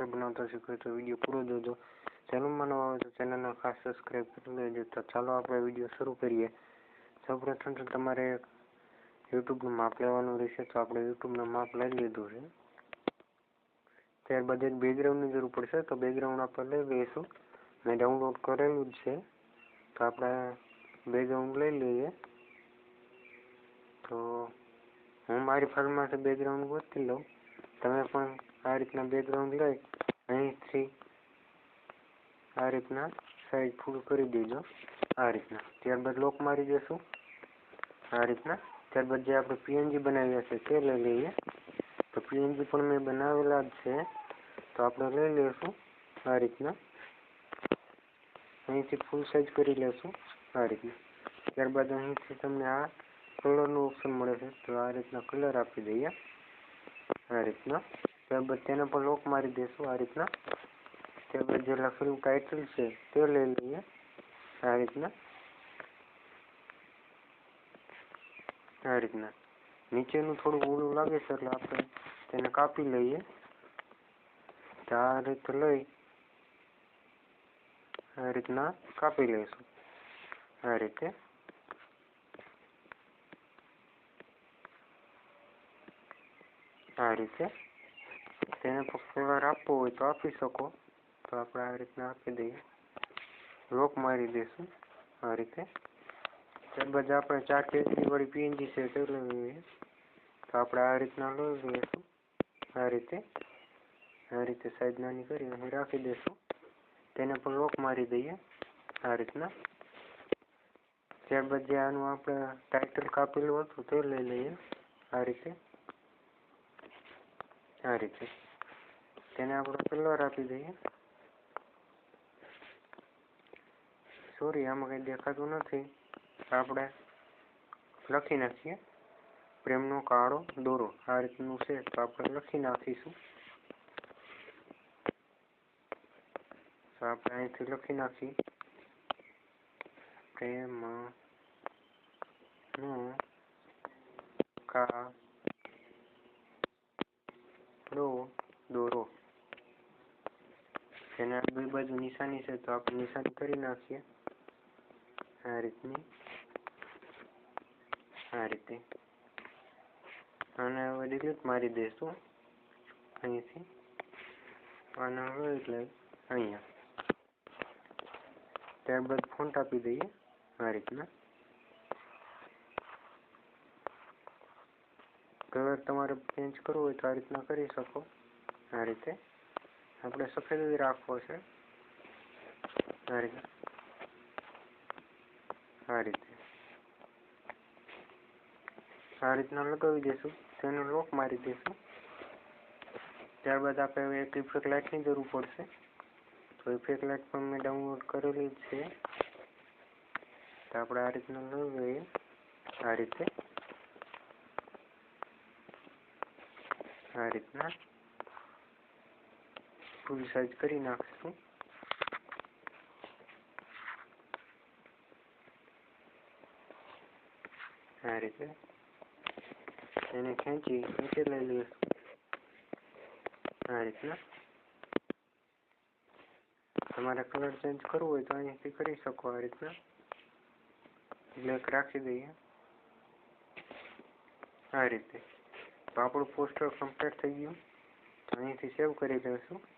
આવતા શીખવે તો વીડિયો પૂરો જોજો. ચેનલમાં નવા આવે તો ચેનલને ખાસ સબસ્ક્રાઈબ કરી લેજો. તો ચાલો આપણે વીડિયો શરૂ કરીએ. સૌપ્રથમ તો તમારે યુટ્યુબનું માપ લેવાનું રહેશે. તો આપણે યુટ્યુબનું માપ લઈ લીધું છે. ત્યારબાદ એક બેકગ્રાઉન્ડની જરૂર પડશે. તો બેકગ્રાઉન્ડ આપણે લઈ લઈશું. મેં ડાઉનલોડ કરેલું જ છે. તો આપણે બેકગ્રાઉન્ડ લઈ લઈએ. તો હું મારી ફાઇલમાંથી બેકગ્રાઉન્ડ ગોતી લઉં. તમે પણ આ રીતના બેકગ્રાઉન્ડ લઈ અહીંથી આ રીતના સાઈડ ફૂલ કરી દેજો. આ રીતના. ત્યારબાદ લોક મારી દેશું. આ રીતના. ત્યારબાદ જે આપણે પીએનજી બનાવ્યા છે તે લઈ લઈએ. તો પીએનજી પણ મેં બનાવેલા જ છે. તો આપણે લઈ લઈશું આ રીતના. અહીંથી ફૂલ સાઈઝ કરી લેશું આ રીતના. ત્યારબાદ અહીંથી તમને આ કલરનું ઓપ્શન મળે છે. તો આ રીતના કલર આપી દઈએ. આ રીતના. ત્યારબાદ તેને પણ લોક મારી દઈશું આ રીતના. ત્યારબાદ જે લખેલું ટાઇટલ છે તે લઈ લઈએ આ રીતના. આ રીતના. નીચેનું થોડું ઊંડું લાગે છે એટલે આપણે તેને કાપી લઈએ. આ રીતે લઈ આ રીતના કાપી લઈશું. આ રીતે. આ રીતે. તેને કલર આપવો હોય તો આપી શકો. તો આપણે આ રીતના આપી દઈએ. લોક મારી દઈશું આ રીતે. ત્યારબાદ આપણે ચાર કેસરી વાળી પીએનજી છે તે લઈ લઈએ. તો આપણે આ રીતના લઈ લઈશું આ રીતે. આ રીતે સાઈડ નાની કરી અહીં રાખી દઈશું તેને પણ લોક મારી દઈએ આ રીતના. ત્યારબાદ જે આનું આપણે ટાઇટલ કાપેલું હતું તે લઈ લઈએ આ રીતે. આ રીતે. તેને આપણે કલર આપી દઈએ. સોરી આમાં કંઈ દેખાતું નથી. આપણે લખી નાખીએ. પ્રેમનો કાળો દોરો, આ રીતનું છે, તો આપણે લખી નાખીશું. તો આપણે અહીંથી લખી નાખી પ્રેમનું કા દોરો જેને બે બાજુ નિશાની છે, તો આપણે નિશાની કરી નાખીએ. આ રીતની. આ રીતે. અને હવે ડિલીટ મારી દઈશું. અહીંથી. અને હવે એટલે અહીંયા. ત્યારબાદ ફોન્ટ આપી દઈએ. આ રીતના. કલર તમારે ચેન્જ કરવો હોય તો આ રીતના કરી શકો. આ રીતે. આપણે સફેદ રાખવો છે. આ રીતે. આ રીતે. આ રીતના લગાવી દઈશું તેનું લોક મારી દઈશું ત્યારબાદ આપણે એક ઇફેક્ટ લાઇટની જરૂર પડશે. તો ઇફેક્ટ લાઇટ પણ મેં ડાઉનલોડ કરેલી જ છે. તો આપણે આ રીતના લઈ લઈએ આ રીતે. આ રીતના. ફૂલ સાઈઝ કરી નાખશું. આ રીતે એને ખેંચી નીચે લઈ લઈશું આ રીતના. તમારે કલર ચેન્જ કરવો હોય તો અહીંથી કરી શકો આ રીતના. બ્લેક રાખી દઈએ. આ રીતે. તો આપણું પોસ્ટર કમ્પ્લીટ થઈ ગયું. અહીંથી સેવ કરી દઈશું.